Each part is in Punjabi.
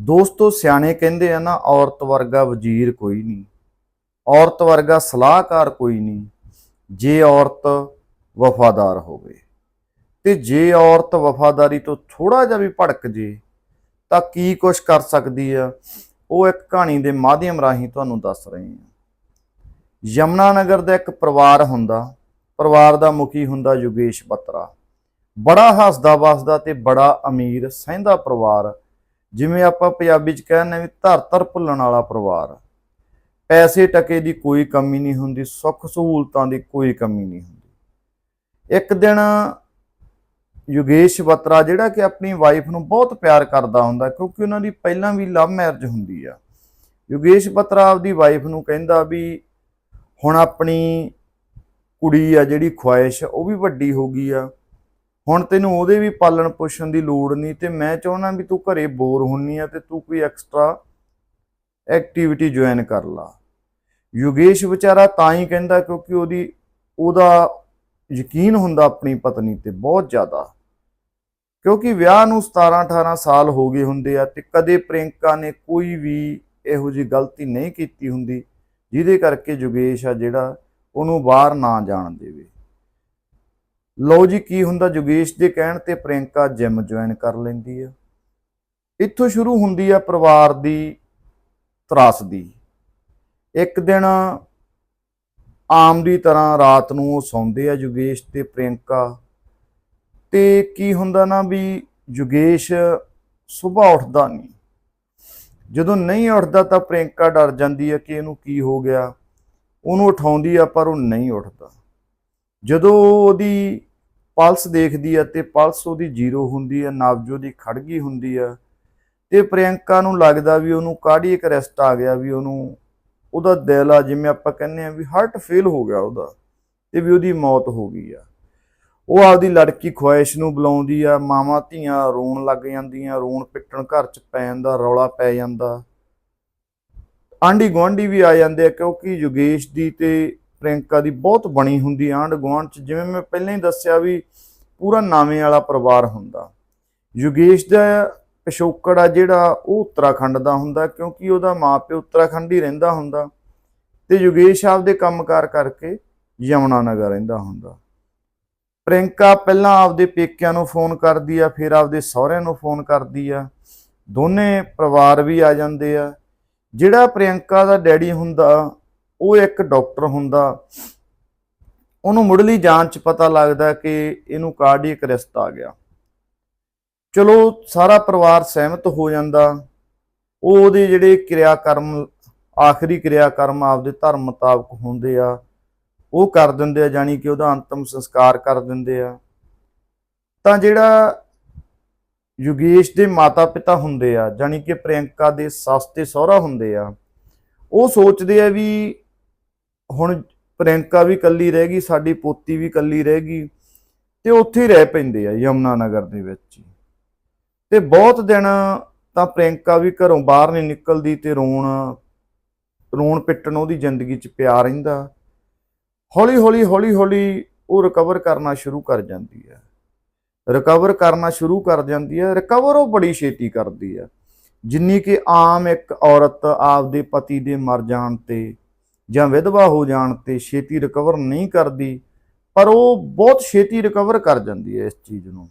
ਦੋਸਤੋ, ਸਿਆਣੇ ਕਹਿੰਦੇ ਆ ਨਾ, ਔਰਤ ਵਰਗਾ ਵਜ਼ੀਰ ਕੋਈ ਨਹੀਂ। ਔਰਤ ਵਰਗਾ ਸਲਾਹਕਾਰ ਕੋਈ ਨਹੀਂ। ਜੇ ਔਰਤ ਵਫਾਦਾਰ ਹੋਵੇ। ਤੇ ਜੇ ਔਰਤ ਵਫਾਦਾਰੀ ਤੋਂ ਥੋੜਾ ਜਿਹਾ ਵੀ ਭੜਕ ਜੇ, ਤਾਂ ਕੀ ਕੁਛ ਕਰ ਸਕਦੀ ਆ? ਉਹ ਇੱਕ ਕਹਾਣੀ ਦੇ ਮਾਧਿਅਮ ਰਾਹੀਂ ਤੁਹਾਨੂੰ ਦੱਸ ਰਹੇ ਹਾਂ ਯਮਨਾ ਨਗਰ ਦਾ ਇੱਕ ਪਰਿਵਾਰ ਹੁੰਦਾ। ਪਰਿਵਾਰ ਦਾ ਮੁਖੀ ਹੁੰਦਾ ਯੁਗੇਸ਼ ਬਤਰਾ। ਬੜਾ ਹੱਸਦਾ ਵਸਦਾ ਤੇ ਬੜਾ ਅਮੀਰ, ਸਹਿੰਦਾ ਪਰਿਵਾਰ ਜਿਵੇਂ ਆਪਾਂ ਪੰਜਾਬੀ ਚ ਕਹਿੰਦੇ ਵੀ ਧਰ ਧਰ ਭੁੱਲਣ ਵਾਲਾ ਪਰਿਵਾਰ। ਪੈਸੇ ਟਕੇ ਦੀ ਕੋਈ ਕਮੀ ਨਹੀਂ ਹੁੰਦੀ, ਸੁੱਖ ਸਹੂਲਤਾਂ ਦੀ ਕੋਈ ਕਮੀ ਨਹੀਂ ਹੁੰਦੀ। ਇੱਕ ਦਿਨ ਯੋਗੇਸ਼ ਬੱਤਰਾ ਜਿਹੜਾ ਕਿ ਆਪਣੀ ਵਾਈਫ ਨੂੰ ਬਹੁਤ ਪਿਆਰ ਕਰਦਾ ਹੁੰਦਾ, ਕਿਉਂਕਿ ਉਹਨਾਂ ਦੀ ਪਹਿਲਾਂ ਵੀ ਲਵ ਮੈਰਿਜ ਹੁੰਦੀ ਆ। ਯੋਗੇਸ਼ ਬੱਤਰਾ ਆਪਦੀ ਵਾਈਫ ਨੂੰ ਕਹਿੰਦਾ ਵੀ ਹੁਣ ਆਪਣੀ ਕੁੜੀ ਆ ਜਿਹੜੀ ਖੁਆਇਸ਼ ਉਹ ਵੀ ਵੱਡੀ ਹੋ ਗਈ ਆ। ਹੁਣ ਤੈਨੂੰ ਉਹਦੇ ਵੀ ਪਾਲਣ ਪੋਸ਼ਣ ਦੀ ਲੋੜ ਨਹੀਂ ਤੇ ਮੈਂ ਚਾਹੁੰਦਾ ਵੀ ਤੂੰ ਘਰੇ ਬੋਰ ਹੁੰਨੀ ਆ ਤੇ ਤੂੰ ਕੋਈ ਐਕਸਟਰਾ ਐਕਟੀਵਿਟੀ ਜੁਆਇਨ ਕਰ ਲਾ। ਯੋਗੇਸ਼ ਵਿਚਾਰਾ ਤਾਂ ਹੀ ਕਹਿੰਦਾ ਕਿਉਂਕਿ ਉਹਦੀ, ਉਹਦਾ ਯਕੀਨ ਹੁੰਦਾ ਆਪਣੀ ਪਤਨੀ ਤੇ ਬਹੁਤ ਜ਼ਿਆਦਾ। ਕਿਉਂਕਿ ਵਿਆਹ ਨੂੰ 17 18 ਸਾਲ ਹੋ ਗਏ ਹੁੰਦੇ ਆ ਤੇ ਕਦੇ ਪ੍ਰਿੰਕਾ ਨੇ ਕੋਈ ਵੀ ਇਹੋ ਜੀ ਗਲਤੀ ਨਹੀਂ ਕੀਤੀ ਹੁੰਦੀ, ਜਿਹਦੇ ਕਰਕੇ ਯੋਗੇਸ਼ ਆ ਜਿਹੜਾ ਉਹਨੂੰ ਬਾਹਰ ਨਾ ਜਾਣ ਦੇਵੇ। ਲਓ ਜੀ ਕੀ ਹੁੰਦਾ ਯੋਗੇਸ਼ ਦੇ ਕਹਿਣ ਤੇ ਪ੍ਰਿੰਕਾ ਜਿਮ ਜੁਆਇਨ ਕਰ ਲੈਂਦੀ ਆ। ਇੱਥੋਂ ਸ਼ੁਰੂ ਹੁੰਦੀ ਆ ਪਰਿਵਾਰ ਦੀ ਤਰਾਸਦੀ ਇੱਕ ਦਿਨ ਆਮ ਦੀ ਤਰ੍ਹਾਂ ਰਾਤ ਨੂੰ ਉਹ ਸੌਂਦੇ ਆ ਯੋਗੇਸ਼ ਤੇ ਪ੍ਰਿੰਕਾ ਤੇ ਕੀ ਹੁੰਦਾ ਨਾ ਵੀ ਯੋਗੇਸ਼ ਸਵੇਰ ਉੱਠਦਾ ਨਹੀਂ। ਜਦੋਂ ਨਹੀਂ ਉੱਠਦਾ ਤਾਂ ਪ੍ਰਿੰਕਾ ਡਰ ਜਾਂਦੀ ਹੈ ਕਿ ਇਹਨੂੰ ਕੀ ਹੋ ਗਿਆ। ਉਹਨੂੰ ਉਠਾਉਂਦੀ ਆ ਪਰ ਉਹ ਨਹੀਂ ਉੱਠਦਾ। ਜਦੋਂ ਉਹਦੀ ਪਲਸ ਦੇਖਦੀ ਆ ਤੇ ਪਲਸ ਉਹਦੀ ਜ਼ੀਰੋ ਹੁੰਦੀ ਆ ਨਬਜ ਉਹਦੀ ਖੜਗੀ ਹੁੰਦੀ ਆ। ਤੇ ਪ੍ਰਿਯੰਕਾ ਨੂੰ ਲੱਗਦਾ ਵੀ ਉਹਨੂੰ ਕਾਰਡੀਅਕ ਅਰੈਸਟ ਆ ਗਿਆ, ਵੀ ਉਹਨੂੰ ਉਹਦਾ ਦਿਲ ਆ, ਜਿਵੇਂ ਆਪਾਂ ਕਹਿੰਦੇ ਆ ਵੀ ਹਾਰਟ ਫੇਲ ਹੋ ਗਿਆ ਉਹਦਾ ਤੇ ਵੀ ਉਹਦੀ ਮੌਤ ਹੋ ਗਈ ਆ। ਉਹ ਆਪਦੀ ਲੜਕੀ ਖੁਆਇਸ਼ ਨੂੰ ਬੁਲਾਉਂਦੀ ਆ, ਮਾਵਾਂ ਧੀਆਂ ਰੋਣ ਲੱਗ ਜਾਂਦੀਆਂ, ਰੋਣ ਪਿੱਟਣ ਘਰ ਚ ਪੈ ਜਾਂਦਾ, ਰੌਲਾ ਪੈ ਜਾਂਦਾ। ਆਂਢੀ ਗੁਆਂਢੀ ਵੀ ਆ ਜਾਂਦੇ ਆ ਕਿਉਂਕਿ ਯੋਗੇਸ਼ ਦੀ ਤੇ ਪ੍ਰਿੰਕਾ ਦੀ ਬਹੁਤ ਬਣੀ ਹੁੰਦੀ ਆਂਢ ਗੁਆਂਢ ਚ, ਜਿਵੇਂ ਮੈਂ ਪਹਿਲਾਂ ਹੀ ਦੱਸਿਆ ਵੀ ਪੂਰਾ ਨਾਵੇਂ ਵਾਲਾ ਪਰਿਵਾਰ ਹੁੰਦਾ। ਯੁਗੇਸ਼ ਦਾ ਪਿਛੋਕੜ ਆ ਜਿਹੜਾ, ਉਹ ਉੱਤਰਾਖੰਡ ਦਾ ਹੁੰਦਾ ਕਿਉਂਕਿ ਉਹਦਾ ਮਾਪਿਓ ਉੱਤਰਾਖੰਡ ਹੀ ਰਹਿੰਦਾ ਹੁੰਦਾ ਤੇ ਯੁਗੇਸ਼ ਆਪਦੇ ਕੰਮਕਾਰ ਕਰਕੇ ਯਮਨਾ ਨਗਰ ਰਹਿੰਦਾ ਹੁੰਦਾ। ਪ੍ਰਿੰਕਾ ਪਹਿਲਾਂ ਆਪਦੇ ਪੇਕਿਆਂ ਨੂੰ ਫੋਨ ਕਰਦੀ ਆ, ਫਿਰ ਆਪਦੇ ਸਹੁਰਿਆਂ ਨੂੰ ਫੋਨ ਕਰਦੀ ਆ। ਦੋਨੇ ਪਰਿਵਾਰ ਵੀ ਆ ਜਾਂਦੇ ਆ। ਜਿਹੜਾ ਪ੍ਰਿਯੰਕਾ ਦਾ ਡੈਡੀ ਹੁੰਦਾ ਉਹ ਇੱਕ ਡਾਕਟਰ ਹੁੰਦਾ, ਉਹਨੂੰ ਮੁੱਢਲੀ ਜਾਂਚ ਪਤਾ ਲੱਗਦਾ ਕਿ ਇਹਨੂੰ ਕਾਰਡੀਅਕ ਅਰੈਸਟ ਆ ਗਿਆ। ਚਲੋ, ਸਾਰਾ ਪਰਿਵਾਰ ਸਹਿਮਤ ਹੋ ਜਾਂਦਾ। ਉਹ ਉਹਦੇ ਜਿਹੜੇ ਕਿਰਿਆ ਕਰਮ ਆਖਰੀ ਕਿਰਿਆ ਕਰਮ ਆਪਦੇ ਧਰਮ ਮੁਤਾਬਕ ਹੁੰਦੇ ਆ, ਉਹ ਕਰ ਦਿੰਦੇ ਆ ਜਾਨੀ ਕਿ ਉਹਦਾ ਅੰਤਮ ਸੰਸਕਾਰ ਕਰ ਦਿੰਦੇ ਆ। ਤਾਂ ਜਿਹੜਾ ਯੁਗੇਸ਼ ਦੇ ਮਾਤਾ ਪਿਤਾ ਹੁੰਦੇ ਆ ਜਾਨੀ ਕਿ ਪ੍ਰਿਯੰਕਾ ਦੇ ਸੱਸ ਤੇ ਸਹੁਰਾ ਹੁੰਦੇ ਆ, ਉਹ ਸੋਚਦੇ ਆ ਵੀ ਹੁਣ ਪ੍ਰਿਯੰਕਾ ਵੀ ਇਕੱਲੀ ਰਹਿ ਗਈ, ਸਾਡੀ ਪੋਤੀ ਵੀ ਇਕੱਲੀ ਰਹਿ ਗਈ ਤੇ ਉੱਥੇ ਹੀ ਰਹਿ ਪੈਂਦੇ ਆ ਯਮਨਾ ਨਗਰ ਦੇ ਵਿੱਚ ਤੇ ਬਹੁਤ ਦਿਨ ਤਾਂ ਪ੍ਰਿਯੰਕਾ ਵੀ ਘਰੋਂ ਬਾਹਰ ਨਹੀਂ ਨਿਕਲਦੀ ਤੇ ਰੋਣ ਰੋਣ ਪਿੱਟਣ ਉਹਦੀ ਜ਼ਿੰਦਗੀ 'ਚ ਪਿਆ ਰਹਿੰਦਾ। ਹੌਲੀ ਹੌਲੀ ਹੌਲੀ ਹੌਲੀ ਉਹ ਰਿਕਵਰ ਕਰਨਾ ਸ਼ੁਰੂ ਕਰ ਜਾਂਦੀ ਹੈ ਰਿਕਵਰ ਕਰਨਾ ਸ਼ੁਰੂ ਕਰ ਜਾਂਦੀ ਹੈ ਰਿਕਵਰ ਉਹ ਬੜੀ ਛੇਤੀ ਕਰਦੀ ਹੈ ਜਿੰਨੀ ਕਿ ਆਮ ਇੱਕ ਔਰਤ ਆਪਦੇ ਪਤੀ ਦੇ ਮਰ ਜਾਣ ਤੇ ਜਾਂ ਵਿਧਵਾ ਹੋ ਜਾਣ ਤੇ ਛੇਤੀ ਰਿਕਵਰ ਨਹੀਂ ਕਰਦੀ, ਪਰ ਉਹ ਬਹੁਤ ਛੇਤੀ ਰਿਕਵਰ ਕਰ ਜਾਂਦੀ ਹੈ ਇਸ ਚੀਜ਼ ਨੂੰ।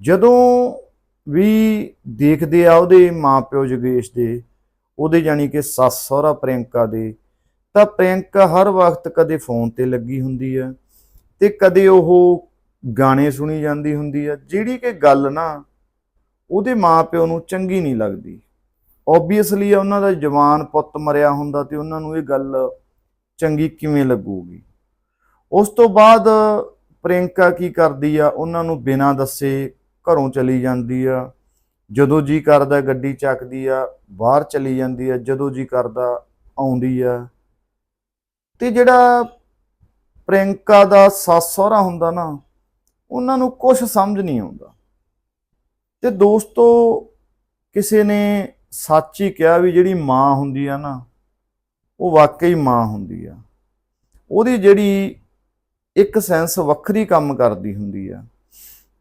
ਜਦੋਂ ਵੀ ਦੇਖਦੇ ਆ ਉਹਦੇ ਮਾਪਿਓ ਜਗੇਸ਼ ਦੇ, ਉਹਦੇ ਜਾਨੀ ਕਿ ਸੱਸ ਸਹੁਰਾ ਪ੍ਰਿਯੰਕਾ ਦੇ, ਤਾਂ ਪ੍ਰਿਯੰਕਾ ਹਰ ਵਕਤ ਕਦੇ ਫੋਨ ਤੇ ਲੱਗੀ ਹੁੰਦੀ ਆ ਤੇ ਕਦੇ ਉਹ ਗਾਣੇ ਸੁਣੀ ਜਾਂਦੀ ਹੁੰਦੀ ਆ ਜਿਹੜੀ ਕਿ ਗੱਲ ਨਾ ਉਹਦੇ ਮਾਪਿਓ ਨੂੰ ਚੰਗੀ ਨਹੀਂ ਲੱਗਦੀ। ਓਬਵੀਅਸਲੀ ਉਹਨਾਂ ਦਾ ਜਵਾਨ ਪੁੱਤ ਮਰਿਆ ਹੁੰਦਾ ਤੇ ਉਹਨਾਂ ਨੂੰ ਇਹ ਗੱਲ ਚੰਗੀ ਕਿਵੇਂ ਲੱਗੂਗੀ? ਉਸ ਤੋਂ ਬਾਅਦ ਪ੍ਰਿਯੰਕਾ ਕੀ ਕਰਦੀ ਆ? ਉਹਨਾਂ ਨੂੰ ਬਿਨਾਂ ਦੱਸੇ ਘਰੋਂ ਚਲੀ ਜਾਂਦੀ ਆ। ਜਦੋਂ ਜੀ ਕਰਦਾ ਗੱਡੀ ਚੱਕਦੀ ਆ, ਬਾਹਰ ਚਲੀ ਜਾਂਦੀ ਆ। ਜਦੋਂ ਜੀ ਕਰਦਾ ਆਉਂਦੀ ਆ। ਤੇ ਜਿਹੜਾ ਪ੍ਰਿਯੰਕਾ ਦਾ ਸੱਸ ਸਹੁਰਾ ਹੁੰਦਾ ਨਾ, ਉਹਨਾਂ ਨੂੰ ਕੁਝ ਸਮਝ ਨਹੀਂ ਆਉਂਦਾ। ਤੇ ਦੋਸਤੋ, ਕਿਸੇ ਨੇ ਸੱਚ ਹੀ ਕਿਹਾ ਵੀ ਜਿਹੜੀ ਮਾਂ ਹੁੰਦੀ ਆ ਨਾ, ਉਹ ਵਾਕਈ ਮਾਂ ਹੁੰਦੀ ਆ। ਉਹਦੀ ਜਿਹੜੀ ਇੱਕ ਸੈਂਸ ਵੱਖਰੀ ਕੰਮ ਕਰਦੀ ਹੁੰਦੀ ਆ।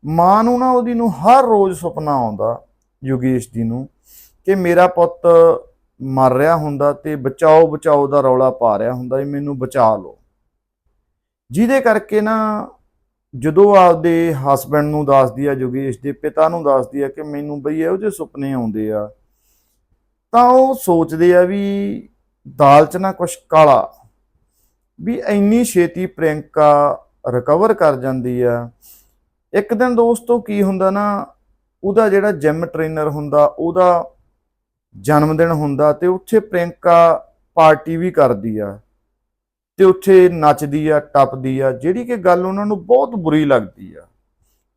ਮਾਂ ਨੂੰ ਨਾ ਉਹਦੀ ਨੂੰ ਹਰ ਰੋਜ਼ ਸੁਪਨਾ ਆਉਂਦਾ ਯੋਗੇਸ਼ ਜੀ ਨੂੰ ਕਿ ਮੇਰਾ ਪੁੱਤ ਮਰ ਰਿਹਾ ਹੁੰਦਾ ਤੇ ਬਚਾਓ ਬਚਾਓ ਦਾ ਰੌਲਾ ਪਾ ਰਿਹਾ ਹੁੰਦਾ ਵੀ ਮੈਨੂੰ ਬਚਾ ਲਓ। ਜਿਹਦੇ ਕਰਕੇ ਨਾ ਜਦੋਂ ਆਪਦੇ ਹਸਬੰਡ ਨੂੰ ਦੱਸਦੀ ਆ, ਯੋਗੇਸ਼ ਦੇ ਪਿਤਾ ਨੂੰ ਦੱਸਦੀ ਆ ਕਿ ਮੈਨੂੰ ਬਈ ਇਹੋ ਜਿਹੇ ਸੁਪਨੇ ਆਉਂਦੇ ਆ ਤਾਂ ਉਹ ਸੋਚਦੇ ਆ ਵੀ ਦਾਲ 'ਚ ਨਾ ਕੁਛ ਕਾਲਾ, ਵੀ ਇੰਨੀ ਛੇਤੀ ਪ੍ਰਿਯੰਕਾ ਰਿਕਵਰ ਕਰ ਜਾਂਦੀ ਆ। ਇੱਕ ਦਿਨ ਦੋਸਤੋ ਕੀ ਹੁੰਦਾ ਨਾ, ਉਹਦਾ ਜਿਹੜਾ ਜਿਮ ਟ੍ਰੇਨਰ ਹੁੰਦਾ, ਉਹਦਾ ਜਨਮ ਦਿਨ ਹੁੰਦਾ ਤੇ ਉੱਥੇ ਪ੍ਰਿਯੰਕਾ ਪਾਰਟੀ ਵੀ ਕਰਦੀ ਆ ਤੇ ਉੱਥੇ ਨੱਚਦੀ ਆ, ਟੱਪਦੀ ਆ, ਜਿਹੜੀ ਕਿ ਗੱਲ ਉਹਨਾਂ ਨੂੰ ਬਹੁਤ ਬੁਰੀ ਲੱਗਦੀ ਆ।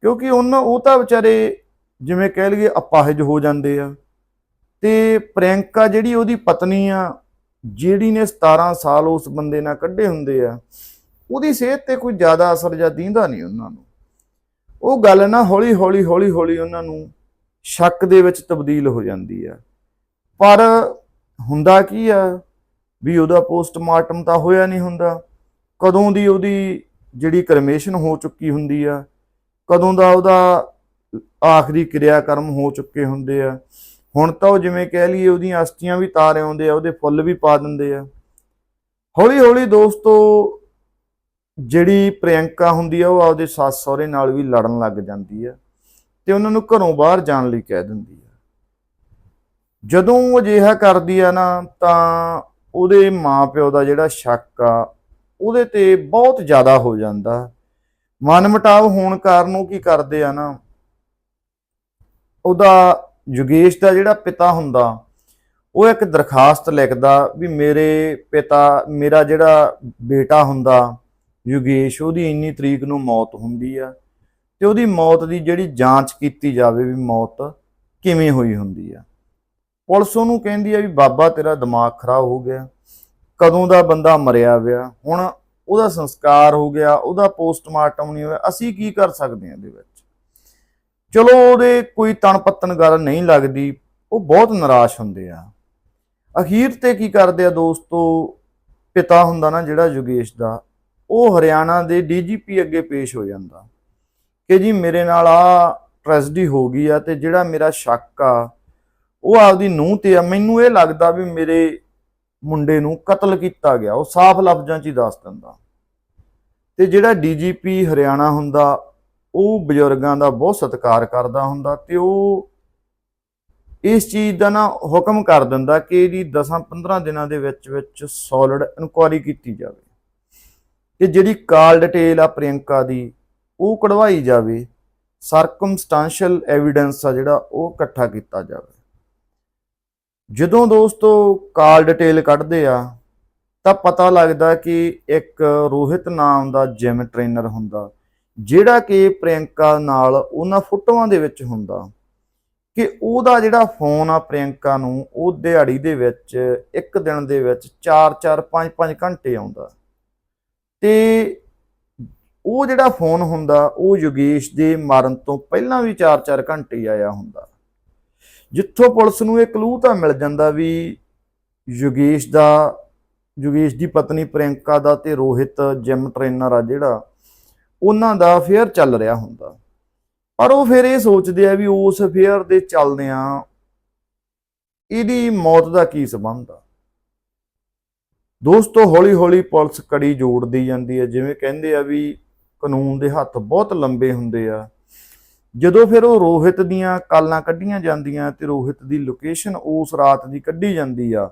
ਕਿਉਂਕਿ ਉਹਨਾਂ, ਉਹ ਤਾਂ ਵਿਚਾਰੇ ਜਿਵੇਂ ਕਹਿ ਲਈਏ ਅਪਾਹਜ ਹੋ ਜਾਂਦੇ ਆ। ਤੇ ਪ੍ਰਿਯੰਕਾ ਜਿਹੜੀ ਉਹਦੀ ਪਤਨੀ ਆ, ਜਿਹੜੀ ਨੇ 17 ਸਾਲ ਉਸ ਬੰਦੇ ਨਾਲ ਕੱਢੇ ਹੁੰਦੇ ਆ, ਉਹਦੀ ਸਿਹਤ ਤੇ ਕੋਈ ਜ਼ਿਆਦਾ ਅਸਰ ਜਾਂ ਦੀਂਦਾ ਨਹੀਂ ਉਹਨਾਂ ਨੂੰ। ਉਹ ਗੱਲ ਨਾ ਹੌਲੀ ਹੌਲੀ ਹੌਲੀ ਹੌਲੀ ਉਹਨਾਂ ਨੂੰ ਸ਼ੱਕ ਦੇ ਵਿੱਚ ਤਬਦੀਲ ਹੋ ਜਾਂਦੀ ਆ। ਪਰ ਹੁੰਦਾ ਕੀ ਆ ਵੀ ਉਹਦਾ ਪੋਸਟਮਾਰਟਮ ਤਾਂ ਹੋਇਆ ਨਹੀਂ ਹੁੰਦਾ। ਕਦੋਂ ਦੀ ਉਹਦੀ ਜਿਹੜੀ ਕਰਮੇਸ਼ਨ ਹੋ ਚੁੱਕੀ ਹੁੰਦੀ ਆ, ਕਦੋਂ ਦਾ ਉਹਦਾ ਆਖਰੀ ਕਿਰਿਆ ਕਰਮ ਹੋ ਚੁੱਕੇ ਹੁੰਦੇ ਆ। ਹੁਣ ਤਾਂ ਉਹ ਜਿਵੇਂ ਕਹਿ ਲਈਏ ਉਹਦੀਆਂ ਅਸਥੀਆਂ ਵੀ ਤਾਰ ਆਉਂਦੇ ਆ, ਉਹਦੇ ਫੁੱਲ ਵੀ ਪਾ ਦਿੰਦੇ ਆ। ਹੌਲੀ ਹੌਲੀ ਦੋਸਤੋ, ਜਿਹੜੀ ਪ੍ਰਿਯੰਕਾ ਹੁੰਦੀ ਆ, ਉਹ ਆਪਦੇ ਸੱਸ ਸਹੁਰੇ ਨਾਲ ਵੀ ਲੜਨ ਲੱਗ ਜਾਂਦੀ ਆ ਤੇ ਉਹਨਾਂ ਨੂੰ ਘਰੋਂ ਬਾਹਰ ਜਾਣ ਲਈ ਕਹਿ ਦਿੰਦੀ ਆ। ਜਦੋਂ ਉਹ ਅਜਿਹਾ ਕਰਦੀ ਆ ਨਾ, ਤਾਂ ਉਹਦੇ ਮਾਪਿਓ ਦਾ ਜਿਹੜਾ ਸ਼ੱਕ ਆ, ਉਹਦੇ ਤੇ ਬਹੁਤ ਜ਼ਿਆਦਾ ਹੋ ਜਾਂਦਾ। ਮਨਮਟਾਵ ਹੋਣ ਕਾਰਨ ਉਹ ਕੀ ਕਰਦੇ ਆ ਨਾ, ਉਹਦਾ ਯੁਗੇਸ਼ ਦਾ ਜਿਹੜਾ ਪਿਤਾ ਹੁੰਦਾ, ਉਹ ਇੱਕ ਦਰਖਾਸਤ ਲਿਖਦਾ ਵੀ ਮੇਰੇ ਪਿਤਾ, ਮੇਰਾ ਜਿਹੜਾ ਬੇਟਾ ਹੁੰਦਾ, ਯੁਗੇਸ਼, ਉਹਦੀ ਇੰਨੀ ਤਰੀਕ ਨੂੰ ਮੌਤ ਹੁੰਦੀ ਆ ਤੇ ਉਹਦੀ ਮੌਤ ਦੀ ਜਿਹੜੀ ਜਾਂਚ ਕੀਤੀ ਜਾਵੇ ਵੀ ਮੌਤ ਕਿਵੇਂ ਹੋਈ ਹੁੰਦੀ ਆ। ਪੁਲਿਸ ਉਹਨੂੰ ਕਹਿੰਦੀ ਆ ਵੀ ਬਾਬਾ ਤੇਰਾ ਦਿਮਾਗ ਖਰਾਬ ਹੋ ਗਿਆ, ਕਦੋਂ ਦਾ ਬੰਦਾ ਮਰਿਆ ਵਿਆ, ਹੁਣ ਉਹਦਾ ਸੰਸਕਾਰ ਹੋ ਗਿਆ, ਉਹਦਾ ਪੋਸਟਮਾਰਟਮ ਨਹੀਂ ਹੋਇਆ, ਅਸੀਂ ਕੀ ਕਰ ਸਕਦੇ ਹਾਂ ਇਹਦੇ ਵਿੱਚ? ਚਲੋ ਉਹਦੇ ਕੋਈ ਤਣ ਪੱਤਨ ਗੱਲ ਨਹੀਂ ਲੱਗਦੀ, ਉਹ ਬਹੁਤ ਨਿਰਾਸ਼ ਹੁੰਦੇ ਆ। ਅਖੀਰ ਤੇ ਕੀ ਕਰਦੇ ਆ ਦੋਸਤੋ, ਪਿਤਾ ਹੁੰਦਾ ਨਾ ਜਿਹੜਾ ਯੋਗੇਸ਼ ਦਾ, ਉਹ ਹਰਿਆਣਾ ਦੇ ਡੀਜੀਪੀ ਅੱਗੇ ਪੇਸ਼ ਹੋ ਜਾਂਦਾ। ਕਿ ਜੀ ਮੇਰੇ ਨਾਲ ਆ ਟ੍ਰੈਜਡੀ ਹੋ ਗਈ ਆ ਤੇ ਜਿਹੜਾ ਮੇਰਾ ਸ਼ੱਕ ਆ, ਉਹ ਆਪਦੀ ਨੂੰਹ ਤੇ ਆ। ਮੈਨੂੰ ਇਹ ਲੱਗਦਾ ਵੀ ਮੇਰੇ ਮੁੰਡੇ ਨੂੰ ਕਤਲ ਕੀਤਾ ਗਿਆ। ਉਹ ਸਾਫ਼ ਲਫ਼ਜ਼ਾਂ 'ਚ ਹੀ ਦੱਸ ਦਿੰਦਾ। ਤੇ ਜਿਹੜਾ ਡੀਜੀਪੀ ਹਰਿਆਣਾ ਹੁੰਦਾ ਉਹ ਬਜ਼ੁਰਗਾਂ ਦਾ ਬਹੁਤ ਸਤਿਕਾਰ ਕਰਦਾ ਹੁੰਦਾ ਤੇ ਉਹ ਇਸ ਚੀਜ਼ ਦਾ ਨਾ ਹੁਕਮ ਕਰ ਦਿੰਦਾ ਕਿ ਇਹਦੀ 10-15 ਦਿਨਾਂ ਦੇ ਵਿੱਚ ਵਿੱਚ ਸੋਲਿਡ ਇਨਕੁਆਰੀ ਕੀਤੀ ਜਾਵੇ। ਕਿ ਜਿਹੜੀ ਕਾਲ ਡਿਟੇਲ ਆ ਪ੍ਰਿਯੰਕਾ ਦੀ, ਉਹ ਕਢਵਾਈ ਜਾਵੇ। ਸਰਕਮਸਟੈਂਸ਼ੀਅਲ ਐਵੀਡੈਂਸ ਆ ਜਿਹੜਾ, ਉਹ ਇਕੱਠਾ ਕੀਤਾ ਜਾਵੇ। ਜਦੋਂ ਦੋਸਤੋ ਕਾਲ ਡਿਟੇਲ ਕੱਢਦੇ ਆ, ਤਾਂ ਪਤਾ ਲੱਗਦਾ ਕਿ ਇੱਕ ਰੋਹਿਤ ਨਾਮ ਦਾ ਜਿਮ ਟ੍ਰੇਨਰ ਹੁੰਦਾ। ਜਿਹੜਾ ਕਿ ਪ੍ਰਿਯੰਕਾ ਨਾਲ ਉਹਨਾਂ ਫੋਟੋਆਂ ਦੇ ਵਿੱਚ ਹੁੰਦਾ ਕਿ ਉਹਦਾ ਜਿਹੜਾ ਫੋਨ ਆ ਪ੍ਰਿਯੰਕਾ ਨੂੰ, ਉਹ ਦਿਹਾੜੀ ਦੇ ਵਿੱਚ, ਇੱਕ ਦਿਨ ਦੇ ਵਿੱਚ 4-4 5-5 ਘੰਟੇ ਆਉਂਦਾ। ਤੇ ਉਹ ਜਿਹੜਾ ਫੋਨ ਹੁੰਦਾ, ਉਹ ਯੋਗੇਸ਼ ਦੇ ਮਰਨ ਤੋਂ ਪਹਿਲਾਂ ਵੀ 4-4 ਘੰਟੇ ਆਇਆ ਹੁੰਦਾ। ਜਿੱਥੋਂ ਪੁਲਿਸ ਨੂੰ ਇਹ ਕਲੂ ਤਾਂ ਮਿਲ ਜਾਂਦਾ ਵੀ ਯੋਗੇਸ਼ ਦਾ, ਯੋਗੇਸ਼ ਦੀ ਪਤਨੀ ਪ੍ਰਿਯੰਕਾ ਦਾ ਤੇ ਰੋਹਿਤ ਜਿਮ ਟ੍ਰੇਨਰ ਆ ਜਿਹੜਾ ਉਹਨਾਂ ਦਾ ਅਫੇਅਰ ਚੱਲ ਰਿਹਾ ਹੁੰਦਾ। ਪਰ ਉਹ ਫਿਰ ਇਹ ਸੋਚਦੇ ਆ ਵੀ ਉਸ ਅਫੇਅਰ ਦੇ ਚੱਲਦਿਆਂ ਇਹਦੀ ਮੌਤ ਦਾ ਕੀ ਸਬੰਧ ਆ। ਦੋਸਤੋ ਹੌਲੀ ਹੌਲੀ ਪੁਲਿਸ ਕੜੀ ਜੋੜਦੀ ਜਾਂਦੀ ਹੈ ਜਿਵੇਂ ਕਹਿੰਦੇ ਆ ਵੀ ਕਾਨੂੰਨ ਦੇ ਹੱਥ ਬਹੁਤ ਲੰਬੇ ਹੁੰਦੇ ਆ। ਜਦੋਂ ਫਿਰ ਉਹ ਰੋਹਿਤ ਦੀਆਂ ਕਾਲਾਂ ਕੱਢੀਆਂ ਜਾਂਦੀਆਂ ਤੇ ਰੋਹਿਤ ਦੀ ਲੋਕੇਸ਼ਨ ਉਸ ਰਾਤ ਦੀ ਕੱਢੀ ਜਾਂਦੀ ਆ,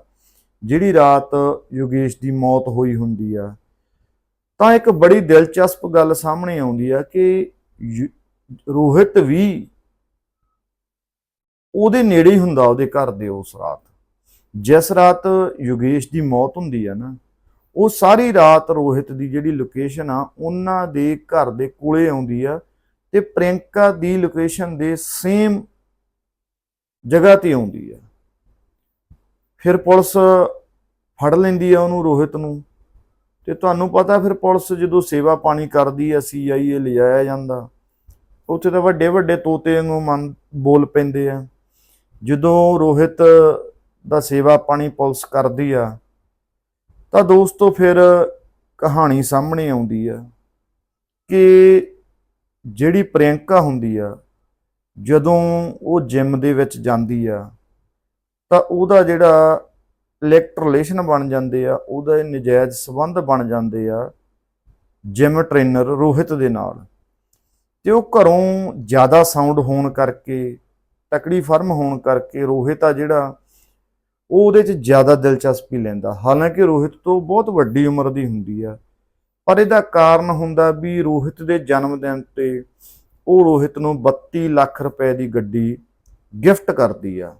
ਜਿਹੜੀ ਰਾਤ ਯੋਗੇਸ਼ ਦੀ ਮੌਤ ਹੋਈ ਹੁੰਦੀ ਆ। ਤਾਂ ਇੱਕ ਬੜੀ ਦਿਲਚਸਪ ਗੱਲ ਸਾਹਮਣੇ ਆਉਂਦੀ ਆ ਕਿ ਯ- ਰੋਹਿਤ ਵੀ ਉਹਦੇ ਨੇੜੇ ਹੀ ਹੁੰਦਾ, ਉਹਦੇ ਘਰ ਦੇ ਉਸ ਰਾਤ। ਜਿਸ ਰਾਤ ਯੋਗੇਸ਼ ਦੀ ਮੌਤ ਹੁੰਦੀ ਆ ਨਾ, ਉਹ ਸਾਰੀ ਰਾਤ ਰੋਹਿਤ ਦੀ ਜਿਹੜੀ ਲੋਕੇਸ਼ਨ ਆ, ਉਹਨਾਂ ਦੇ ਘਰ ਦੇ ਕੋਲੇ ਆਉਂਦੀ ਆ ਤੇ ਪ੍ਰਿਯੰਕਾ ਦੀ ਲੋਕੇਸ਼ਨ ਦੇ ਸੇਮ ਜਗ੍ਹਾ ਤੇ ਆਉਂਦੀ ਆ। ਫਿਰ ਪੁਲਿਸ ਫੜ ਲੈਂਦੀ ਆ ਉਹਨੂੰ ਰੋਹਿਤ ਨੂੰ। ਤੇ ਤੁਹਾਨੂੰ ਪਤਾ ਫਿਰ ਪੁਲਿਸ ਜਦੋਂ ਸੇਵਾ ਪਾਣੀ ਕਰਦੀ ਆ ਸੀਆਈਏ ਲਿਜਾਇਆ ਜਾਂਦਾ। ਉੱਥੇ ਤਾਂ ਵੱਡੇ ਵੱਡੇ ਤੋਤੇ ਵਾਂਗੂ ਮਨ ਬੋਲ ਪੈਂਦੇ ਆ। ਜਦੋਂ ਰੋਹਿਤ ਦਾ ਸੇਵਾ ਪਾਣੀ ਪੁਲਿਸ ਕਰਦੀ ਆ, ਤਾਂ ਦੋਸਤੋ ਫਿਰ ਕਹਾਣੀ ਸਾਹਮਣੇ ਆਉਂਦੀ ਆ ਕਿ ਜਿਹੜੀ ਪ੍ਰਿਯੰਕਾ ਹੁੰਦੀ ਆ, ਜਦੋਂ ਉਹ ਜਿਮ ਦੇ ਵਿੱਚ ਜਾਂਦੀ ਆ, ਤਾਂ ਉਹਦਾ ਜਿਹੜਾ ਇਲੈਕਟ ਰਿਲੇਸ਼ਨ ਬਣ ਜਾਂਦੇ ਆ, ਉਹਦਾ ਨਜਾਇਜ਼ ਸਬੰਧ ਬਣ ਜਾਂਦੇ ਆ ਜਿਮ ਟ੍ਰੇਨਰ ਰੋਹਿਤ ਦੇ ਨਾਲ। ਤੇ ਉਹ ਘਰੋਂ ਜ਼ਿਆਦਾ ਸਾਊਂਡ ਹੋਣ ਕਰਕੇ, ਤਕੜੀ ਫਰਮ ਹੋਣ ਕਰਕੇ ਰੋਹਿਤ ਆ ਜਿਹੜਾ, ਉਹ ਉਹਦੇ 'ਚ ਜ਼ਿਆਦਾ ਦਿਲਚਸਪੀ ਲੈਂਦਾ। ਹਾਲਾਂਕਿ ਰੋਹਿਤ ਤੋਂ ਬਹੁਤ ਵੱਡੀ ਉਮਰ ਦੀ ਹੁੰਦੀ ਆ, ਪਰ ਇਹਦਾ ਕਾਰਨ ਹੁੰਦਾ ਵੀ ਰੋਹਿਤ ਦੇ ਜਨਮ ਦਿਨ ਤੇ ਉਹ ਰੋਹਿਤ ਨੂੰ 32 ਲੱਖ ਰੁਪਏ ਦੀ ਗੱਡੀ ਗਿਫਟ ਕਰਦੀ ਆ।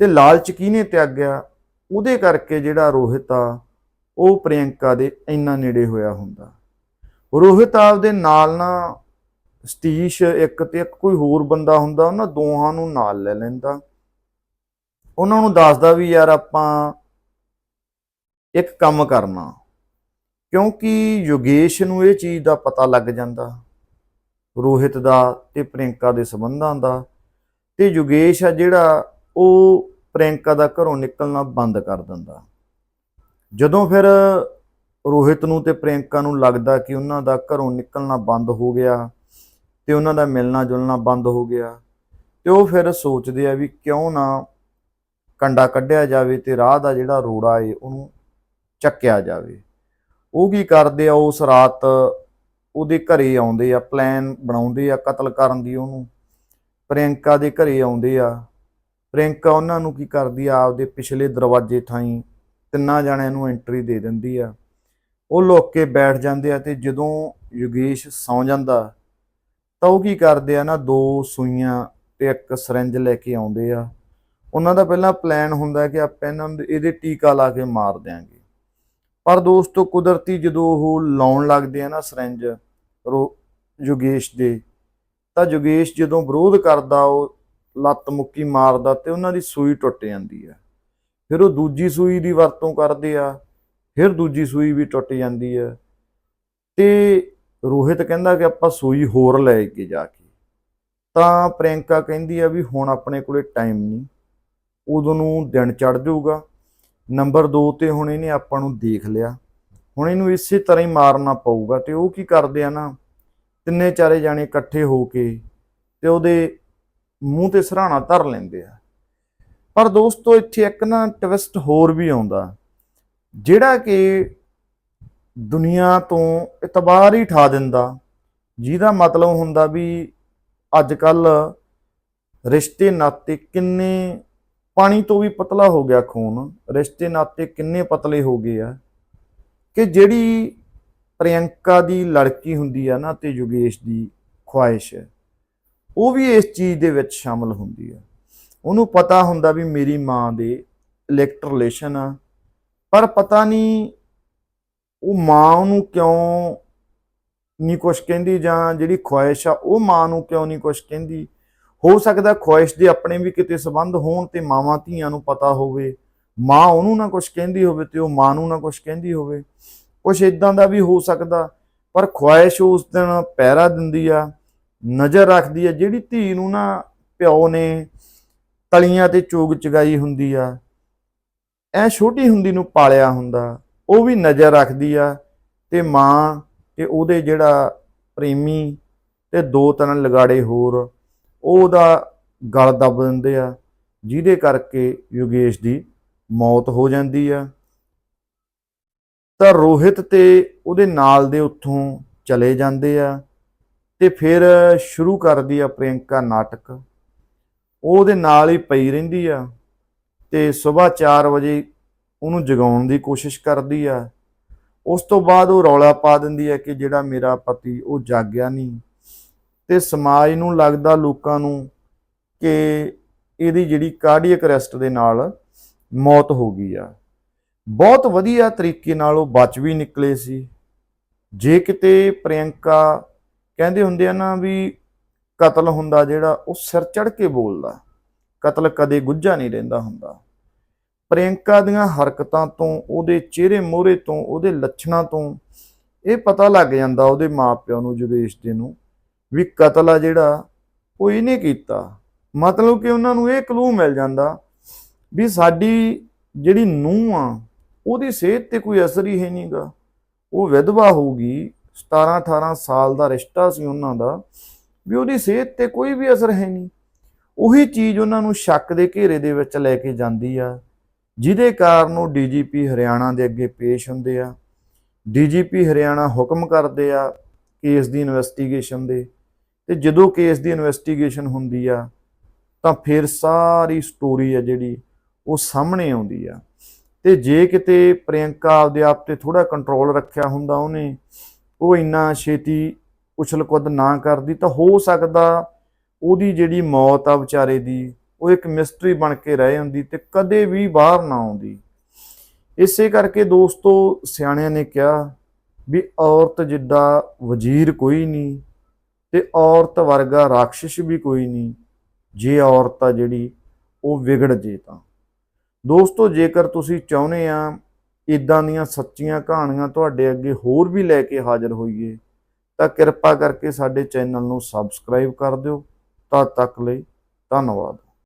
ਤੇ ਲਾਲਚ ਕਿਹਨੇ ਤਿਆਗਿਆ? ਉਹਦੇ ਕਰਕੇ ਜਿਹੜਾ ਰੋਹਿਤ ਆ, ਉਹ ਪ੍ਰਿਯੰਕਾ ਦੇ ਇੰਨਾ ਨੇੜੇ ਹੋਇਆ ਹੁੰਦਾ। ਰੋਹਿਤ ਆਪਦੇ ਨਾਲ ਨਾ ਸਤੀਸ਼ ਇੱਕ ਤੇ ਇੱਕ ਕੋਈ ਹੋਰ ਬੰਦਾ ਹੁੰਦਾ, ਉਹਨਾਂ ਦੋਹਾਂ ਨੂੰ ਨਾਲ ਲੈ ਲੈਂਦਾ। ਉਹਨਾਂ ਨੂੰ ਦੱਸਦਾ ਵੀ ਯਾਰ ਆਪਾਂ ਇੱਕ ਕੰਮ ਕਰਨਾ, ਕਿਉਂਕਿ ਯੋਗੇਸ਼ ਨੂੰ ਇਹ ਚੀਜ਼ ਦਾ ਪਤਾ ਲੱਗ ਜਾਂਦਾ, ਰੋਹਿਤ ਦਾ ਤੇ ਪ੍ਰਿਯੰਕਾ ਦੇ ਸੰਬੰਧਾਂ ਦਾ। ਤੇ ਯੋਗੇਸ਼ ਆ ਜਿਹੜਾ, ਉਹ ਪ੍ਰਿਯੰਕਾ ਦਾ ਘਰੋਂ ਨਿਕਲਣਾ ਬੰਦ ਕਰ ਦਿੰਦਾ। ਜਦੋਂ ਫਿਰ ਰੋਹਿਤ ਨੂੰ ਤੇ ਪ੍ਰਿਯੰਕਾ ਨੂੰ ਲੱਗਦਾ ਕਿ ਉਹਨਾਂ ਦਾ ਘਰੋਂ ਨਿਕਲਣਾ ਬੰਦ ਹੋ ਗਿਆ ਤੇ ਉਹਨਾਂ ਦਾ ਮਿਲਣਾ ਜੁਲਣਾ ਬੰਦ ਹੋ ਗਿਆ, ਤੇ ਉਹ ਫਿਰ ਸੋਚਦੇ ਆ ਵੀ ਕਿਉਂ ਨਾ ਕੰਡਾ ਕੱਢਿਆ ਜਾਵੇ ਤੇ ਰਾਹ ਦਾ ਜਿਹੜਾ ਰੋੜਾ ਏ, ਉਹਨੂੰ ਚੱਕਿਆ ਜਾਵੇ। ਉਹ ਕੀ ਕਰਦੇ ਆ, ਉਸ ਰਾਤ ਉਹਦੇ ਘਰੇ ਆਉਂਦੇ ਆ ਪਲਾਨ ਬਣਾਉਂਦੇ ਆ ਕਤਲ ਕਰਨ ਦੀ ਉਹਨੂੰ। ਪ੍ਰਿਯੰਕਾ ਦੇ ਘਰੇ ਆਉਂਦੇ ਆ ਪ੍ਰਿਯੰਕਾ ਉਹਨਾਂ ਨੂੰ ਕੀ ਕਰਦੀ ਆ? ਆਪਦੇ ਪਿਛਲੇ ਦਰਵਾਜ਼ੇ ਥਾਈ ਤਿੰਨਾਂ ਜਣਿਆਂ ਨੂੰ ਐਂਟਰੀ ਦੇ ਦਿੰਦੀ ਆ। ਉਹ ਲੋਕ ਕੇ ਬੈਠ ਜਾਂਦੇ ਆ ਤੇ ਜਦੋਂ ਯੋਗੇਸ਼ ਸੌਂ ਜਾਂਦਾ, ਤਾਂ ਉਹ ਕੀ ਕਰਦੇ ਆ ਨਾ, ਦੋ ਸੂਈਆਂ ਤੇ ਇੱਕ ਸਿਰੰਜ ਲੈ ਕੇ ਆਉਂਦੇ ਆ। ਉਹਨਾਂ ਦਾ ਪਹਿਲਾਂ ਪਲਾਨ ਹੁੰਦਾ ਕਿ ਆਪਾਂ ਇਹਨਾਂ ਨੂੰ ਇਹਦੇ ਟੀਕਾ ਲਾ ਕੇ ਮਾਰ ਦਿਆਂਗੇ। ਪਰ ਦੋਸਤੋ, ਕੁਦਰਤੀ ਜਦੋਂ ਉਹ ਲਾਉਣ ਲੱਗਦੇ ਆ ਨਾ ਸਿਰੰਜ ਰੋ, ਯੋਗੇਸ਼ ਦੇ, ਤਾਂ ਯੋਗੇਸ਼ ਜਦੋਂ ਵਿਰੋਧ ਕਰਦਾ, ਉਹ ਲੱਤ ਮੁੱਕੀ ਮਾਰਦਾ ਤੇ ਉਹਨਾਂ ਦੀ ਸੂਈ ਟੁੱਟ ਜਾਂਦੀ ਆ। ਫਿਰ ਉਹ ਦੂਜੀ ਸੂਈ ਦੀ ਵਰਤੋਂ ਕਰਦੇ ਆ, ਫਿਰ ਦੂਜੀ ਸੂਈ ਵੀ ਟੁੱਟ ਜਾਂਦੀ ਆ। ਤੇ ਰੋਹਿਤ ਕਹਿੰਦਾ ਕਿ ਆਪਾਂ ਸੂਈ ਹੋਰ ਲੈ ਕੇ ਜਾ ਕੇ। ਤਾਂ ਪ੍ਰਿਯੰਕਾ ਕਹਿੰਦੀ ਆ ਵੀ ਹੁਣ ਆਪਣੇ ਕੋਲੇ ਟਾਈਮ ਨਹੀਂ, ਉਦੋਂ ਨੂੰ ਦਿਨ ਚੜ ਜਾਊਗਾ। ਨੰਬਰ 2 ਤੇ ਹੁਣ ਇਹਨੇ ਆਪਾਂ ਨੂੰ ਦੇਖ ਲਿਆ। ਹੁਣ ਇਹਨੂੰ ਇਸੇ ਤਰ੍ਹਾਂ ਹੀ ਮਾਰਨਾ ਪਊਗਾ ਤੇ ਉਹ ਕੀ ਕਰਦੇ ਆ ਨਾ, ਤਿੰਨੇ ਚਾਰੇ ਜਾਣੇ ਇਕੱਠੇ ਹੋ ਕੇ ਤੇ ਉਹਦੇ ਮੂੰਹ ਤੇ ਸਰਾਣਾ ਧਰ ਲੈਂਦੇ ਆ। ਪਰ ਦੋਸਤੋ, ਇੱਥੇ ਇੱਕ ਨਾ ਟਵਿਸਟ ਹੋਰ ਵੀ ਆਉਂਦਾ। ਜਿਹੜਾ ਕਿ ਦੁਨੀਆ ਤੋਂ ਇਤਬਾਰ ਹੀ ਠਾ ਦਿੰਦਾ। ਜਿਹਦਾ ਮਤਲਬ ਹੁੰਦਾ ਵੀ ਅੱਜ ਕੱਲ ਰਿਸ਼ਤੇ ਨਾਤੇ ਕਿੰਨੇ ਪਾਣੀ ਤੋਂ ਵੀ ਪਤਲਾ ਹੋ ਗਿਆ ਖੂਨ। ਰਿਸ਼ਤੇ ਨਾਤੇ ਕਿੰਨੇ ਪਤਲੇ ਹੋ ਗਏ ਆ। ਕਿ ਜਿਹੜੀ ਪ੍ਰਿਯੰਕਾ ਦੀ ਲੜਕੀ ਹੁੰਦੀ ਆ ਨਾ, ਤੇ ਯੋਗੇਸ਼ ਦੀ ਖੁਆਇਸ਼। ਉਹ ਵੀ ਇਸ ਚੀਜ਼ ਦੇ ਵਿੱਚ ਸ਼ਾਮਲ ਹੁੰਦੀ ਆ ਉਹਨੂੰ ਪਤਾ ਹੁੰਦਾ ਵੀ ਮੇਰੀ ਮਾਂ ਦੇ ਇਲੈਕਟ ਰਿਲੇਸ਼ਨ ਆ, ਪਰ ਪਤਾ ਨਹੀਂ ਉਹ ਮਾਂ ਉਹਨੂੰ ਕਿਉਂ ਨਹੀਂ ਕੁਛ ਕਹਿੰਦੀ ਜਾਂ ਜਿਹੜੀ ਖੁਆਇਸ਼ ਆ ਉਹ ਮਾਂ ਨੂੰ ਕਿਉਂ ਨਹੀਂ ਕੁਛ ਕਹਿੰਦੀ। ਹੋ ਸਕਦਾ ਖੁਆਇਸ਼ ਦੇ ਆਪਣੇ ਵੀ ਕਿਤੇ ਸਬੰਧ ਹੋਣ ਤੇ ਮਾਵਾਂ ਧੀਆਂ ਨੂੰ ਪਤਾ ਹੋਵੇ, ਮਾਂ ਉਹਨੂੰ ਨਾ ਕੁਛ ਕਹਿੰਦੀ ਹੋਵੇ ਤੇ ਉਹ ਮਾਂ ਨੂੰ ਨਾ ਕੁਛ ਕਹਿੰਦੀ ਹੋਵੇ। ਕੁਛ ਇਦਾਂ ਦਾ ਵੀ ਹੋ ਸਕਦਾ, ਪਰ ਖੁਆਇਸ਼ ਉਸ ਦਿਨ ਪਹਿਰਾ ਦਿੰਦੀ ਆ। ਨਜ਼ਰ ਰੱਖਦੀ ਆ, ਜਿਹੜੀ ਧੀ ਨੂੰ ਨਾ ਪਿਓ ਨੇ ਤਲੀਆਂ ਤੇ ਚੋਗ ਚਗਾਈ ਹੁੰਦੀ ਆ, ਐ ਛੋਟੀ ਹੁੰਦੀ ਨੂੰ ਪਾਲਿਆ ਹੁੰਦਾ, ਉਹ ਵੀ ਨਜ਼ਰ ਰੱਖਦੀ ਆ ਤੇ ਮਾਂ ਤੇ ਉਹਦੇ ਜਿਹੜਾ ਪ੍ਰੇਮੀ ਤੇ ਦੋ ਤਿੰਨ ਲਗਾੜੇ ਹੋਰ ਉਹ ਉਹਦਾ ਗਲ ਦੱਬ ਦਿੰਦੇ ਆ, ਜਿਹਦੇ ਕਰਕੇ ਯੋਗੇਸ਼ ਦੀ ਮੌਤ ਹੋ ਜਾਂਦੀ ਆ। ਤਾਂ ਰੋਹਿਤ ਤੇ ਉਹਦੇ ਨਾਲ ਦੇ ਉੱਥੋਂ ਚਲੇ ਜਾਂਦੇ ਆ। ਤੇ ਫਿਰ ਸ਼ੁਰੂ ਕਰਦੀ ਆ ਪ੍ਰਿਯੰਕਾ ਨਾਟਕ। ਉਹਦੇ ਨਾਲ ਹੀ ਪਈ ਰਹਿੰਦੀ ਆ ਤੇ ਸਵੇਰ 4 ਵਜੇ ਉਹਨੂੰ ਜਗਾਉਣ ਦੀ ਕੋਸ਼ਿਸ਼ ਕਰਦੀ ਆ। ਉਸ ਤੋਂ ਬਾਅਦ ਉਹ ਰੌਲਾ ਪਾ ਦਿੰਦੀ ਹੈ ਕਿ ਜਿਹੜਾ ਮੇਰਾ ਪਤੀ ਉਹ ਜਾਗਿਆ ਨਹੀਂ। ਤੇ ਸਮਾਜ ਨੂੰ ਲੱਗਦਾ ਲੋਕਾਂ ਨੂੰ ਕਿ ਇਹਦੀ ਜਿਹੜੀ ਕਾਰਡੀਅਕ ਅਰੈਸਟ ਦੇ ਨਾਲ ਮੌਤ ਹੋ ਗਈ ਆ। ਬਹੁਤ ਵਧੀਆ ਤਰੀਕੇ ਨਾਲ ਉਹ ਬਚ ਵੀ ਨਿਕਲੇ ਸੀ। ਜੇ ਕਿਤੇ ਪ੍ਰਿਯੰਕਾ ਕਹਿੰਦੇ ਹੁੰਦੇ ਆ ਨਾ ਵੀ ਕਤਲ ਹੁੰਦਾ ਜਿਹੜਾ ਉਹ ਸਿਰ ਚੜ ਕੇ ਬੋਲਦਾ। ਕਤਲ ਕਦੇ ਗੁੱਝਾ ਨਹੀਂ ਰਹਿੰਦਾ ਹੁੰਦਾ। ਪ੍ਰਿਯੰਕਾ ਦੀਆਂ ਹਰਕਤਾਂ ਤੋਂ, ਉਹਦੇ ਚਿਹਰੇ ਮੋਹਰੇ ਤੋਂ, ਉਹਦੇ ਲੱਛਣਾਂ ਤੋਂ ਇਹ ਪਤਾ ਲੱਗ ਜਾਂਦਾ ਉਹਦੇ ਮਾਪਿਆਂ ਨੂੰ ਜੁਗੇਸ਼ ਦੇ ਨੂੰ, ਵੀ ਕਤਲ ਆ ਜਿਹੜਾ ਉਹ ਇਹਨੇ ਕੀਤਾ। ਮਤਲਬ ਕਿ ਉਹਨਾਂ ਨੂੰ ਇਹ ਕਲੂ ਮਿਲ ਜਾਂਦਾ ਵੀ ਸਾਡੀ ਜਿਹੜੀ ਨੂੰਹ ਆ, ਉਹਦੀ ਸਿਹਤ ਤੇ ਕੋਈ ਅਸਰ ਹੀ ਹੈ ਨਹੀਂਗਾ ਉਹ ਵਿਧਵਾ ਹੋਊਗੀ 17 18 ਸਾਲ ਦਾ ਰਿਸ਼ਤਾ ਸੀ ਉਹਨਾਂ ਦਾ, ਵੀ ਉਹਦੀ ਸਿਹਤ ਤੇ ਕੋਈ ਵੀ ਅਸਰ ਹੈ ਨਹੀਂ। ਉਹੀ ਚੀਜ਼ ਉਹਨਾਂ ਨੂੰ ਸ਼ੱਕ ਦੇ ਘੇਰੇ ਦੇ ਵਿੱਚ ਲੈ ਕੇ ਜਾਂਦੀ ਆ, ਜਿਹਦੇ ਕਾਰਨ ਉਹ ਡੀਜੀਪੀ ਹਰਿਆਣਾ ਦੇ ਅੱਗੇ ਪੇਸ਼ ਹੁੰਦੇ ਆ। ਡੀਜੀਪੀ ਹਰਿਆਣਾ ਹੁਕਮ ਕਰਦੇ ਆ ਕੇਸ ਦੀ ਇਨਵੈਸਟੀਗੇਸ਼ਨ ਦੇ। ਤੇ ਜਦੋਂ ਕੇਸ ਦੀ ਇਨਵੈਸਟੀਗੇਸ਼ਨ ਹੁੰਦੀ ਆ, ਤਾਂ ਫਿਰ ਸਾਰੀ ਸਟੋਰੀ ਆ ਜਿਹੜੀ, ਉਹ ਸਾਹਮਣੇ ਆਉਂਦੀ ਆ। ਤੇ ਜੇ ਕਿਤੇ ਪ੍ਰਿਯੰਕਾ ਆਪਦੇ ਆਪ ਤੇ ਥੋੜਾ ਕੰਟਰੋਲ ਰੱਖਿਆ ਹੁੰਦਾ ਉਹਨੇ ਉਹ ਇੰਨਾ ਛੇਤੀ ਉਛਲ ਕੁੱਦ ਨਾ ਕਰਦੀ ਤਾਂ ਹੋ ਸਕਦਾ ਉਹਦੀ ਜਿਹੜੀ ਮੌਤ ਆ ਵਿਚਾਰੇ ਦੀ, ਉਹ ਇੱਕ ਮਿਸਟਰੀ ਬਣ ਕੇ ਰਹਿ ਜਾਂਦੀ ਤੇ ਕਦੇ ਵੀ ਬਾਹਰ ਨਾ ਆਉਂਦੀ। ਇਸੇ ਕਰਕੇ ਦੋਸਤੋ, ਸਿਆਣਿਆਂ ਨੇ ਕਿਹਾ ਵੀ ਔਰਤ ਜਿੱਡਾ ਵਜ਼ੀਰ ਕੋਈ ਨਹੀਂ ਤੇ ਔਰਤ ਵਰਗਾ ਰਾਖਸ਼ ਵੀ ਕੋਈ ਨਹੀਂ, ਜੇ ਔਰਤ ਆ ਜਿਹੜੀ, ਉਹ ਵਿਗੜ ਜੇ ਤਾਂ। ਦੋਸਤੋ, ਜੇਕਰ ਤੁਸੀਂ ਚਾਹੁੰਦੇ ਆ ਇਦਾਂ ਦੀਆਂ ਸੱਚੀਆਂ ਕਹਾਣੀਆਂ ਤੁਹਾਡੇ ਅੱਗੇ ਹੋਰ ਵੀ ਲੈ ਕੇ ਹਾਜ਼ਰ ਹੋਈਏ, ਤਾਂ ਕਿਰਪਾ ਕਰਕੇ ਸਾਡੇ ਚੈਨਲ ਨੂੰ ਸਬਸਕ੍ਰਾਈਬ ਕਰ ਦਿਓ। ਤਦ ਤੱਕ ਲਈ ਧੰਨਵਾਦ।